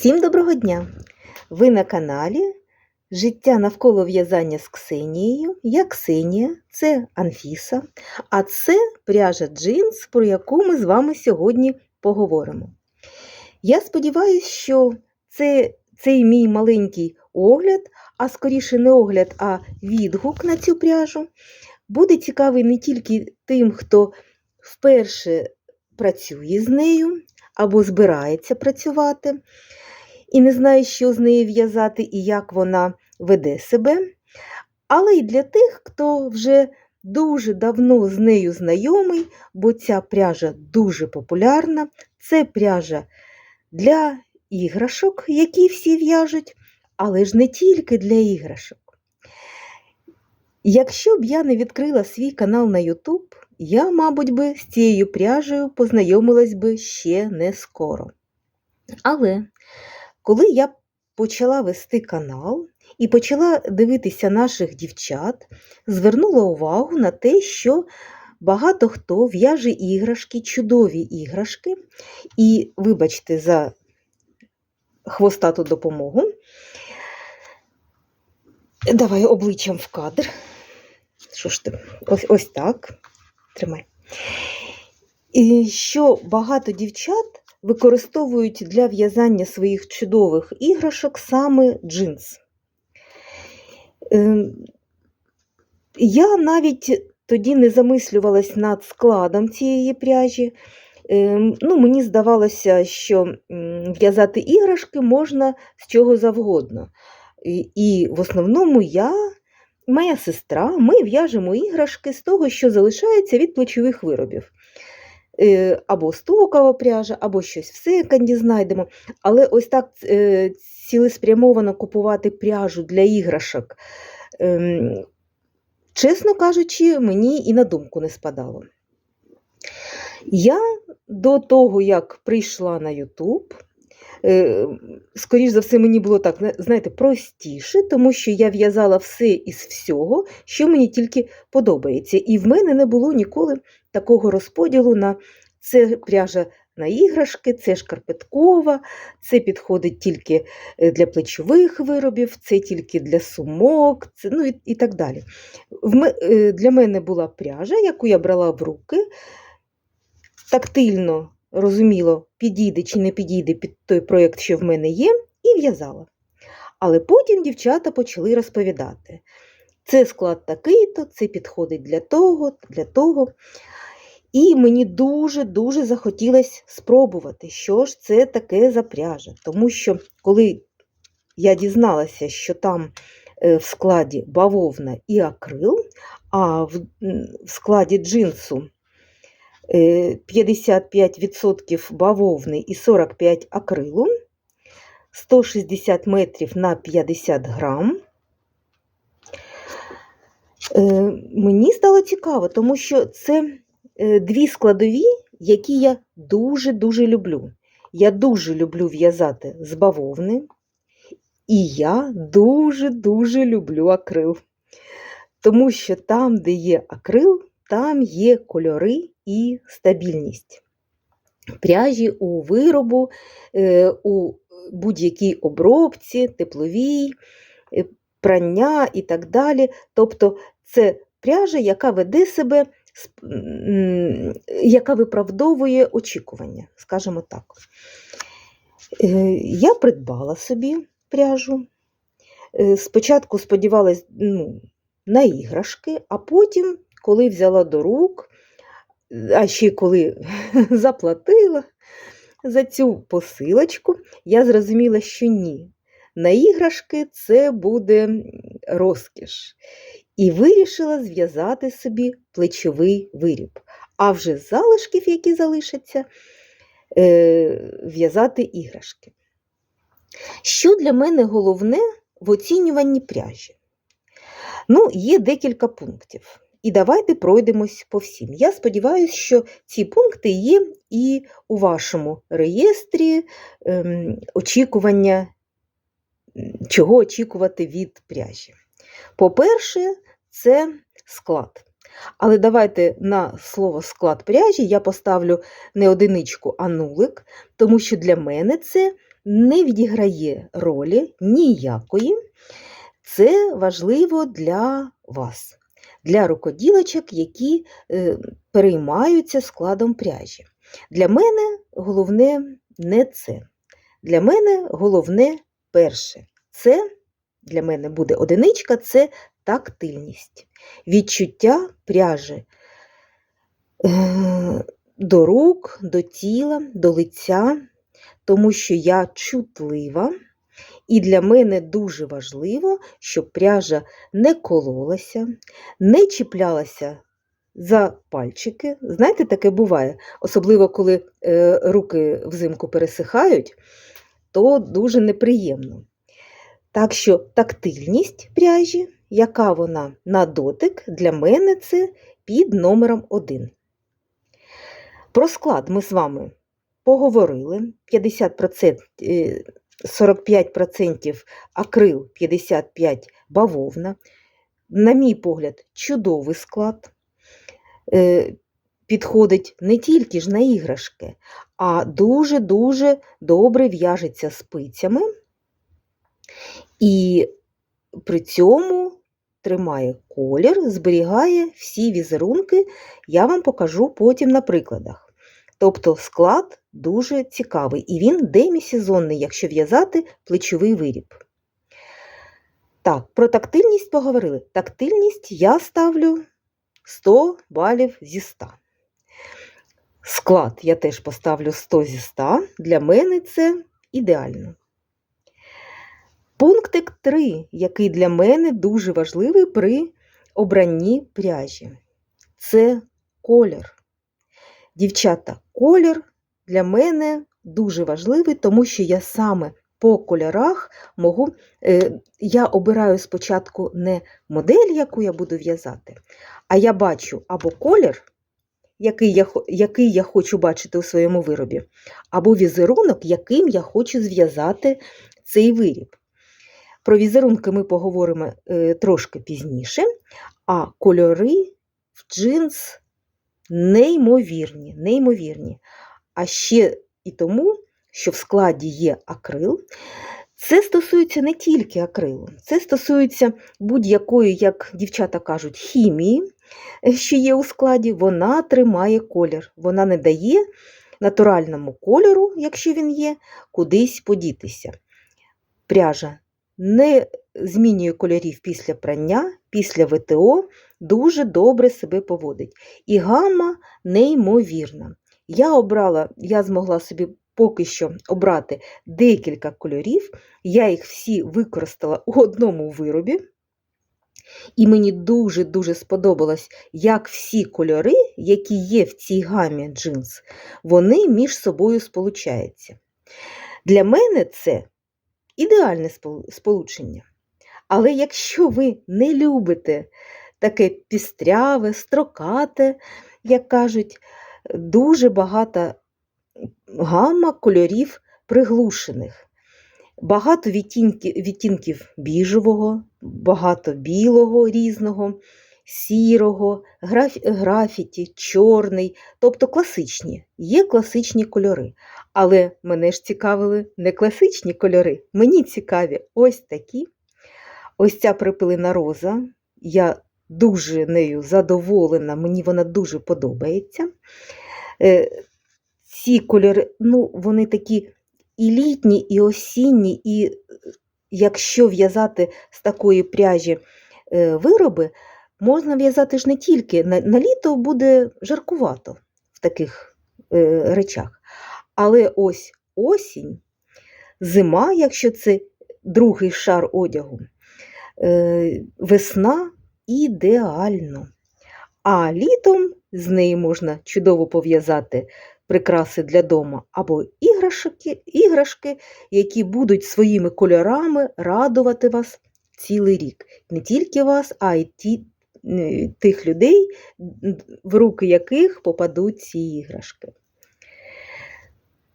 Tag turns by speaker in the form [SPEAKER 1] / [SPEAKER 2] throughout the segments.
[SPEAKER 1] Всім доброго дня! Ви на каналі Життя навколо в'язання з Ксенією. Я Ксенія, це Анфіса, а це пряжа джинс, про яку ми з вами сьогодні поговоримо. Я сподіваюся, що це, цей мій маленький огляд, а скоріше не огляд, а відгук на цю пряжу, буде цікавий не тільки тим, хто вперше працює з нею або збирається працювати і не знає, що з нею в'язати і як вона веде себе, але й для тих, хто вже дуже давно з нею знайомий, бо ця пряжа дуже популярна. Це пряжа для іграшок, які всі в'яжуть, але ж не тільки для іграшок. Якщо б я не відкрила свій канал на YouTube, я, мабуть, би з цією пряжею познайомилась би ще не скоро. Але коли я почала вести канал і почала дивитися наших дівчат, звернула увагу на те, що багато хто в'яже іграшки, чудові іграшки, і, вибачте, за хвостату допомогу. Давай обличчям в кадр. Що ж ти? Ось, ось так. Тримай. І що багато дівчат використовують для в'язання своїх чудових іграшок саме джинс. Ем, Я навіть тоді не замислювалась над складом цієї пряжі. Ем, Ну, Мені здавалося, що в'язати іграшки можна з чого завгодно. І, в основному я, моя сестра, ми в'яжемо іграшки з того, що залишається від плечових виробів. Е, або стокова пряжа, або щось в секонді знайдемо. Але ось так е, цілеспрямовано купувати пряжу для іграшок, ем, чесно кажучи, мені і на думку не спадало. Я до того, як прийшла на YouTube, е, скоріш за все, мені було так, знаєте, простіше, тому що я в'язала все із всього, що мені тільки подобається. І в мене не було ніколи такого розподілу на це пряжа на іграшки, це шкарпеткова, це підходить тільки для плечових виробів, це тільки для сумок, це, ну і, і так далі. В, Для мене була пряжа, яку я брала в руки, тактильно розуміло, підійде чи не підійде під той проєкт, що в мене є, і в'язала. Але потім дівчата почали розповідати. Це склад такий-то, це підходить для того, для того. І мені дуже-дуже захотілося спробувати, що ж це таке за пряжа. Тому що, коли я дізналася, що там е, в складі бавовна і акрил, а в складі джинсу 55% е, бавовни і 45 акрилу, 160 метрів на 50 грам, мені стало цікаво, тому що це Е, дві складові, які я дуже-дуже люблю. Я дуже люблю в'язати з бавовни, і я дуже-дуже люблю акрил. Тому що там, де є акрил, там є кольори і стабільність. Пряжі у виробу, е, у будь-якій обробці, тепловій, е, прання і так далі. Тобто це пряжа, яка веде себе яка виправдовує очікування, скажімо так. Е, я придбала собі пряжу. Е, спочатку сподівалась ну, на іграшки, а потім, коли взяла до рук, а ще коли заплатила за цю посилочку, я зрозуміла, що ні. На іграшки це буде розкіш і вирішила зв'язати собі плечовий виріб. А вже з залишків, які залишаться, е, в'язати іграшки. Що для мене головне в оцінюванні пряжі? Ну, є декілька пунктів. І давайте пройдемось по всім. Я сподіваюся, що ці пункти є і у вашому реєстрі ем, очікування, чого очікувати від пряжі. По-перше, це склад. Але давайте на слово склад пряжі я поставлю не одиничку, а нулик, тому що для мене це не відіграє ролі ніякої. Це важливо для вас, для рукоділочок, які е, переймаються складом пряжі. Для мене головне не це. Для мене головне перше. Це для мене буде одиничка це тактильність, відчуття пряжі е, до рук, до тіла, до лиця, тому що я чутлива, і для мене дуже важливо, щоб пряжа не кололася, не чіплялася за пальчики. Знаєте, таке буває, особливо коли е, руки взимку пересихають, то дуже неприємно. Так що тактильність пряжі, яка вона на дотик, для мене це під номером 1. Про склад ми з вами поговорили. 50%, е, 45% акрил, 55% бавовна. На мій погляд, чудовий склад. Е, Підходить не тільки ж на іграшки, а дуже-дуже добре в'яжеться спицями. І при цьому тримає колір, зберігає всі візерунки, я вам покажу потім на прикладах. Тобто склад дуже цікавий, і він демісезонний, якщо в'язати плечовий виріб. Так, про тактильність поговорили. Тактильність я ставлю 100 балів зі 100. Склад я теж поставлю 100 зі 100. Для мене це ідеально. Пунктик 3, який для мене дуже важливий при обранні пряжі. Це колір. Дівчата, колір для мене дуже важливий, тому що я саме по кольорах можу, е, я обираю спочатку не модель, яку я буду в'язати, а я бачу або колір, який я, який я хочу бачити у своєму виробі, або візерунок, яким я хочу зв'язати цей виріб. Про візерунки ми поговоримо е, трошки пізніше, а кольори в джинс неймовірні, неймовірні. А ще і тому, що в складі є акрил. Це стосується не тільки акрилу, це стосується будь-якої, як дівчата кажуть, хімії, що є у складі, вона тримає колір, вона не дає натуральному кольору, якщо він є, кудись подітися. Пряжа не змінює кольорів після прання, після ВТО, дуже добре себе поводить. І гамма неймовірна. Я обрала, я змогла собі поки що обрати декілька кольорів, я їх всі використала у одному виробі. І мені дуже-дуже сподобалось, як всі кольори, які є в цій гамі джинс, вони між собою сполучаються. Для мене це ідеальне сполучення. Але якщо ви не любите таке пістряве, строкате, як кажуть, дуже багата гамма кольорів приглушених. Багато відтінків, біжевого, багато білого різного, сірого, граф, графіті, чорний, тобто класичні, є класичні кольори. Але мене ж цікавили не класичні кольори, мені цікаві ось такі. Ось ця припилена роза. Я дуже нею задоволена, мені вона дуже подобається. Е, ці кольори, ну, вони такі і літні, і осінні, і якщо в'язати з такої пряжі е, вироби, можна в'язати ж не тільки на, на літо буде жаркувато в таких е, речах. Але ось осінь, зима, якщо це другий шар одягу, е, весна ідеально. А літом з неї можна чудово пов'язати прикраси для дому або іграшки, іграшки, які будуть своїми кольорами радувати вас цілий рік. Не тільки вас, а й ті, тих людей, в руки яких попадуть ці іграшки.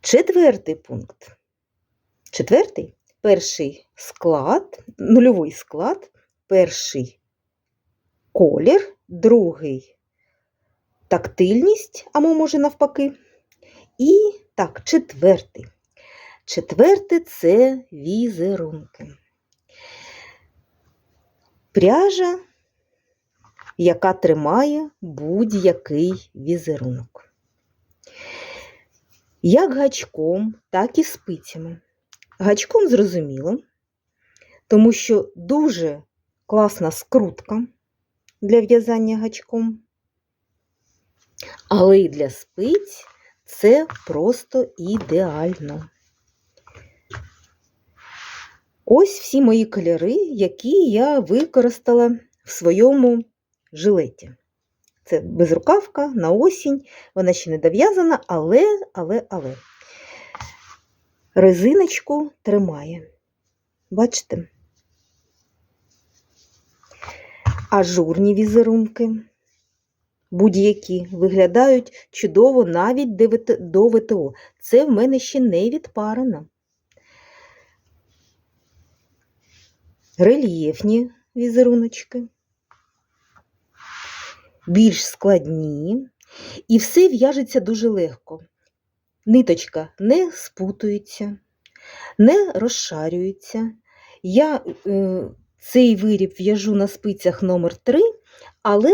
[SPEAKER 1] Четвертий пункт. Четвертий перший склад, нульовий склад, перший колір, другий тактильність, або може навпаки. І так, четвертий. Четверте це візерунки. Пряжа, яка тримає будь-який візерунок. Як гачком, так і спицями. Гачком зрозуміло, тому що дуже класна скрутка для в'язання гачком. Але і для спиць це просто ідеально. Ось всі мої кольори, які я використала в своєму жилеті. Це безрукавка на осінь, вона ще не дов'язана, але, але, але резиночку тримає. Бачите? Ажурні візерунки, будь-які, виглядають чудово навіть до ВТО. Це в мене ще не відпарено. Рельєфні візеруночки, більш складні, і все в'яжеться дуже легко. Ниточка не спутується, не розшарюється. Я е, цей виріб в'яжу на спицях номер 3 але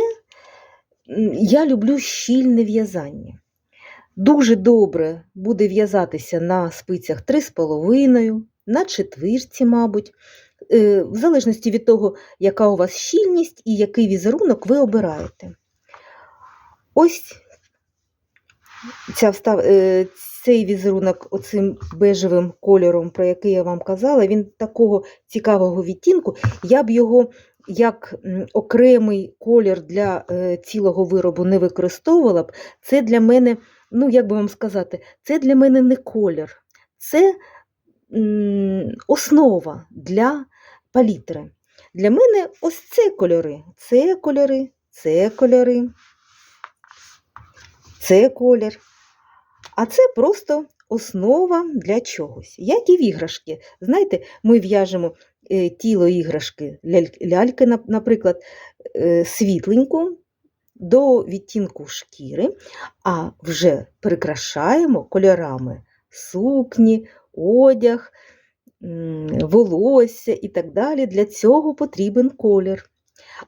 [SPEAKER 1] я люблю щільне в'язання. Дуже добре буде в'язатися на спицях 3,5, на четвірці, мабуть, е, в залежності від того, яка у вас щільність і який візерунок ви обираєте. Ось ця встав... е, цей візерунок оцим бежевим кольором, про який я вам казала, він такого цікавого відтінку. Я б його як окремий колір для е, цілого виробу не використовувала б. Це для мене, ну як би вам сказати, це для мене не колір, це основа для палітри. Для мене ось це кольори, це кольори, це кольори, це колір. А це просто основа для чогось, як і в іграшки. Знаєте, ми в'яжемо е, тіло іграшки ляльки, наприклад, е, світленьку до відтінку шкіри, а вже прикрашаємо кольорами сукні, одяг, волосся і так далі. Для цього потрібен колір.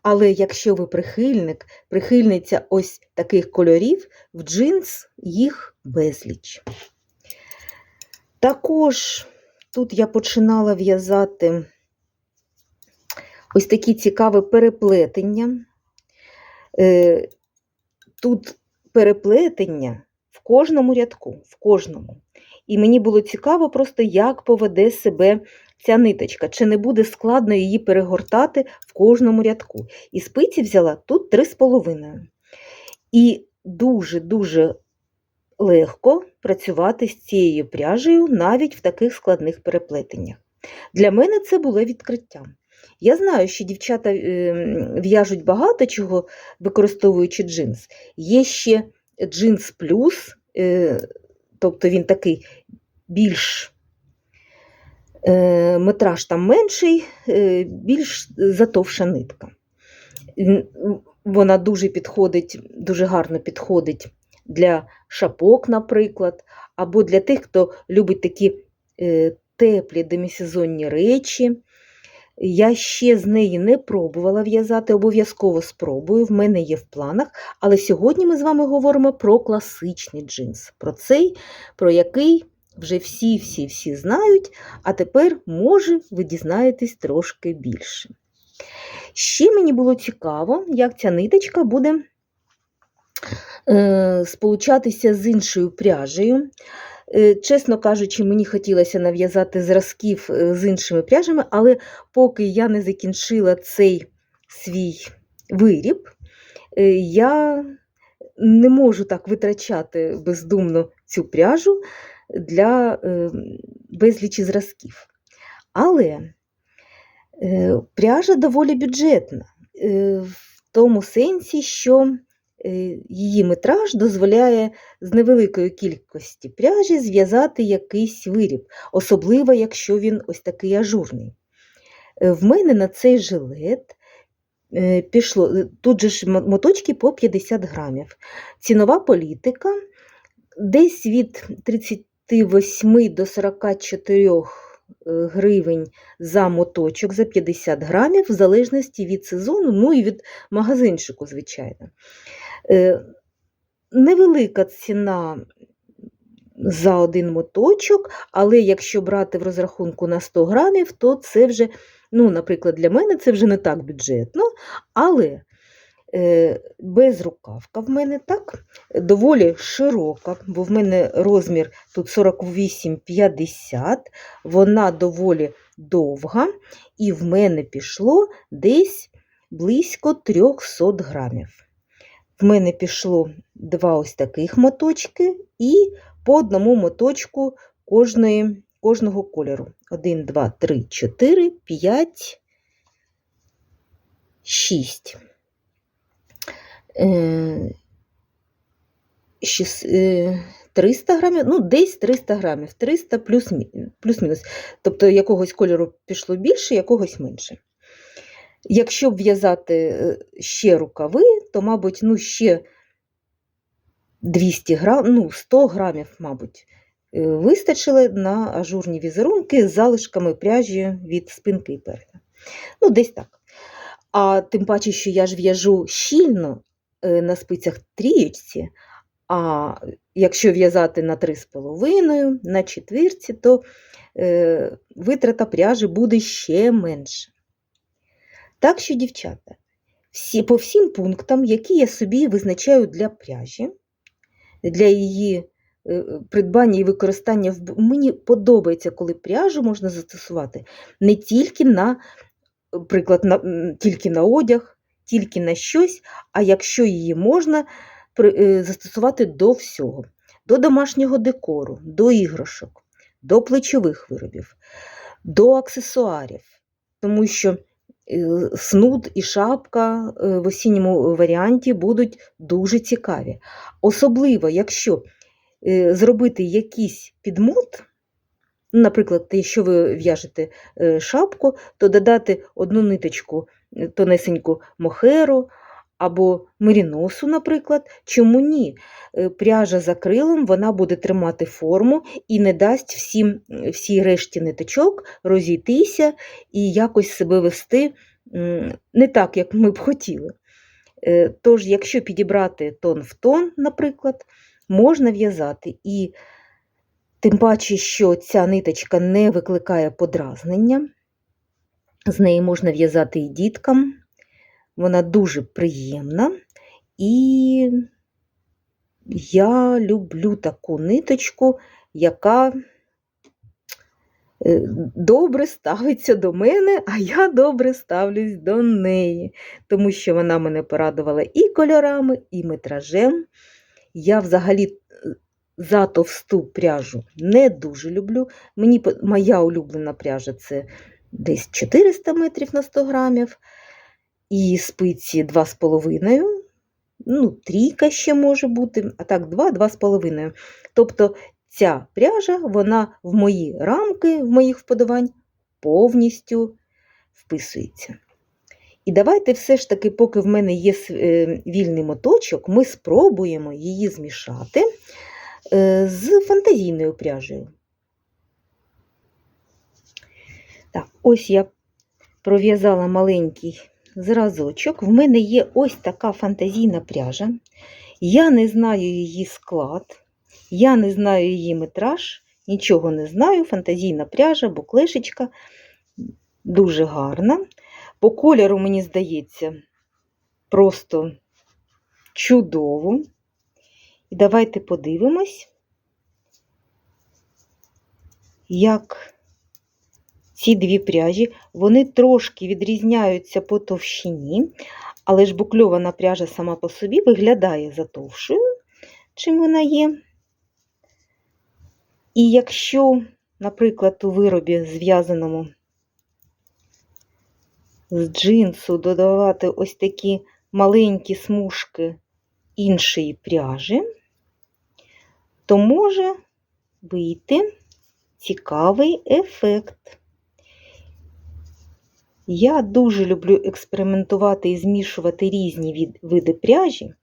[SPEAKER 1] Але якщо ви прихильник, прихильниця ось таких кольорів, в джинс їх безліч. Також тут я починала в'язати ось такі цікаві переплетення. Е, тут переплетення в кожному рядку, в кожному. І мені було цікаво просто, як поведе себе ця ниточка, чи не буде складно її перегортати в кожному рядку. І спиці взяла тут 3,5. І дуже-дуже легко працювати з цією пряжею навіть в таких складних переплетеннях. Для мене це було відкриттям. Я знаю, що дівчата ем, в'яжуть багато чого, використовуючи джинс. Є ще джинс плюс, е, тобто він такий більш е, метраж там менший, е, більш затовша нитка. Вона дуже підходить, дуже гарно підходить для шапок, наприклад, або для тих, хто любить такі теплі демісезонні речі. Я ще з неї не пробувала в'язати, обов'язково спробую, в мене є в планах. Але сьогодні ми з вами говоримо про класичний джинс, про цей, про який вже всі-всі-всі знають, а тепер, може, ви дізнаєтесь трошки більше. Ще мені було цікаво, як ця ниточка буде е, сполучатися з іншою пряжею. Е, чесно кажучи, мені хотілося нав'язати зразків е, з іншими пряжами, але поки я не закінчила цей свій виріб, е, я не можу так витрачати бездумно цю пряжу для безлічі зразків. Але пряжа доволі бюджетна, в тому сенсі, що Е, її метраж дозволяє з невеликої кількості пряжі зв'язати якийсь виріб, особливо, якщо він ось такий ажурний. Е, в мене на цей жилет е, пішло, тут же ж моточки по 50 грамів. Цінова політика десь від 38 до 44 е, гривень за моточок за 50 грамів, в залежності від сезону, ну і від магазинчику, звичайно. Е, Невелика ціна за один моточок, але якщо брати в розрахунку на 100 грамів, то це вже, ну, наприклад, для мене це вже не так бюджетно, але безрукавка в мене так, доволі широка, бо в мене розмір тут 48-50, вона доволі довга, і в мене пішло десь близько 300 грамів. В мене пішло два ось таких моточки і по одному моточку кожної, кожного кольору. 1, 2, 3, 4, 5, 6. Е, щас- е, 300 грамів, ну, десь 300 грамів, 300 плюс, мі- плюс-мінус. Тобто якогось кольору пішло більше, якогось менше. Якщо в'язати е, ще рукави, то, мабуть, ну, ще 200 грам, ну, 100 грамів, мабуть, е, вистачило на ажурні візерунки з залишками пряжі від спинки і переда. Ну, десь так. А тим паче, що я ж в'яжу щільно е, на спицях трієчці, а якщо в'язати на 3,5, на четвірці, то е, витрата пряжі буде ще менше. Так що, дівчата, всі, по всім пунктам, які я собі визначаю для пряжі, для її е, придбання і використання, мені подобається, коли пряжу можна застосувати не тільки на, приклад, на, тільки на одяг, тільки на щось, а якщо її можна е, застосувати до всього, до домашнього декору, до іграшок, до плечових виробів, до аксесуарів, тому що е, снуд і шапка е, в осінньому варіанті будуть дуже цікаві. Особливо, якщо зробити якийсь підмот, наприклад, якщо ви в'яжете е, шапку, то додати одну ниточку е, тонесеньку мохеру або меріносу, наприклад. Чому ні? Е, Пряжа за крилом вона буде тримати форму і не дасть всім, всій решті ниточок розійтися і якось себе вести не так, як ми б хотіли. Тож, якщо підібрати тон в тон, наприклад, можна в'язати. І тим паче, що ця ниточка не викликає подразнення, з неї можна в'язати і діткам, вона дуже приємна. І я люблю таку ниточку, яка е, добре ставиться до мене, а я добре ставлюсь до неї, тому що вона мене порадувала і кольорами, і метражем. Я взагалі е, за товсту пряжу не дуже люблю. Мені моя улюблена пряжа це десь 400 метрів на 100 грамів, і спиці 2,5, ну, трійка ще може бути, а так 2-2,5. Тобто ця пряжа, вона в мої рамки, в моїх вподобань повністю вписується. І давайте все ж таки, поки в мене є е, вільний моточок, ми спробуємо її змішати з фантазійною пряжею. Так, ось я пров'язала маленький зразочок. В мене є ось така фантазійна пряжа. Я не знаю її склад, я не знаю її метраж, нічого не знаю. Фантазійна пряжа, буклешечка дуже гарна. По кольору, мені здається, просто чудово. І давайте подивимось, як ці дві пряжі, вони трошки відрізняються по товщині, але ж букльована пряжа сама по собі виглядає затовшою, чим вона є. І якщо, наприклад, у виробі зв'язаному з джинсу додавати ось такі маленькі смужки іншої пряжі, то може вийти цікавий ефект. Я дуже люблю експериментувати і змішувати різні види пряжі,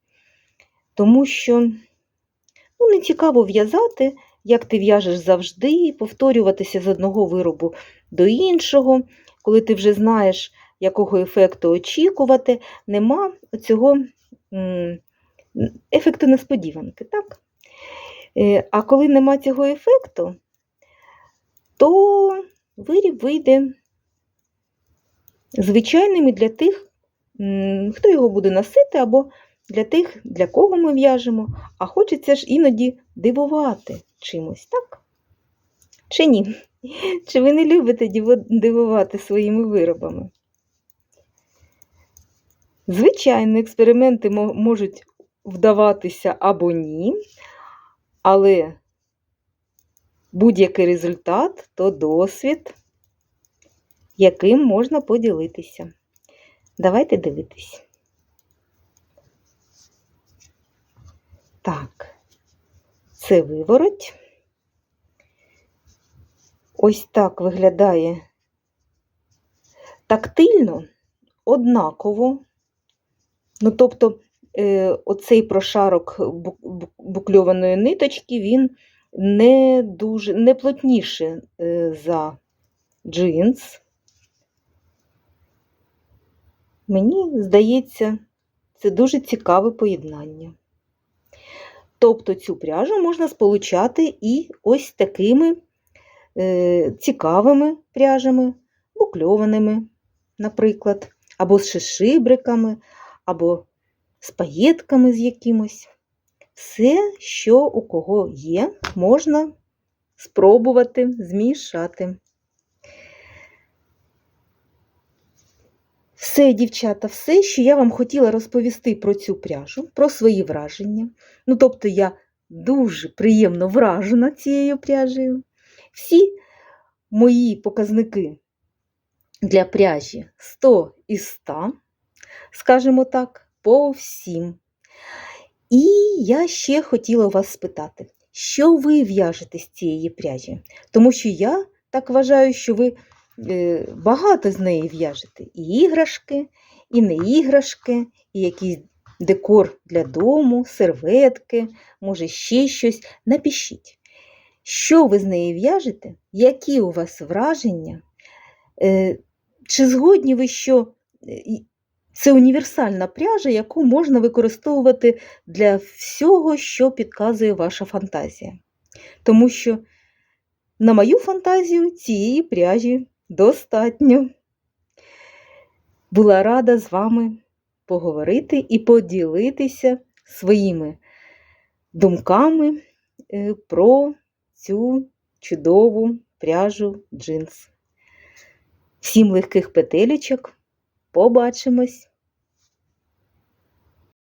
[SPEAKER 1] тому що ну, не цікаво в'язати як ти в'яжеш завжди, повторюватися з одного виробу до іншого, коли ти вже знаєш, якого ефекту очікувати, нема цього ефекту несподіванки. Так? Е, А коли нема цього ефекту, то виріб вийде звичайним і для тих, хто його буде носити, або для тих, для кого ми в'яжемо, а хочеться ж іноді дивувати чимось, так? Чи ні? Чи ви не любите дивувати своїми виробами? Звичайно, експерименти можуть вдаватися або ні, але будь-який результат то досвід, яким можна поділитися. Давайте дивитись. Так, це вивороть. Ось так виглядає тактильно, однаково. Ну, тобто, оцей прошарок бу- бу- букльованої ниточки, він не дуже не плотніше е, за джинс. Мені здається, це дуже цікаве поєднання. Тобто цю пряжу можна сполучати і ось такими е, цікавими пряжами, букльованими, наприклад, або з шишибриками, або з паєтками з якимось. Все, що у кого є, можна спробувати змішати. Все, дівчата, все, що я вам хотіла розповісти про цю пряжу, про свої враження. Ну, тобто, я дуже приємно вражена цією пряжею. Всі мої показники для пряжі 100 із 100, скажімо так, по всім. І я ще хотіла вас спитати, що ви в'яжете з цієї пряжі? Тому що я так вважаю, що ви е, багато з неї в'яжете. І іграшки, і не іграшки, і якийсь декор для дому, серветки, може ще щось. Напишіть, що ви з неї в'яжете, які у вас враження, Е, чи згодні ви, що е, це універсальна пряжа, яку можна використовувати для всього, що підказує ваша фантазія. Тому що, на мою фантазію, цієї пряжі достатньо. Була рада з вами поговорити і поділитися своїми думками е, про цю чудову пряжу джинс. Всім легких петелечок. Побачимось!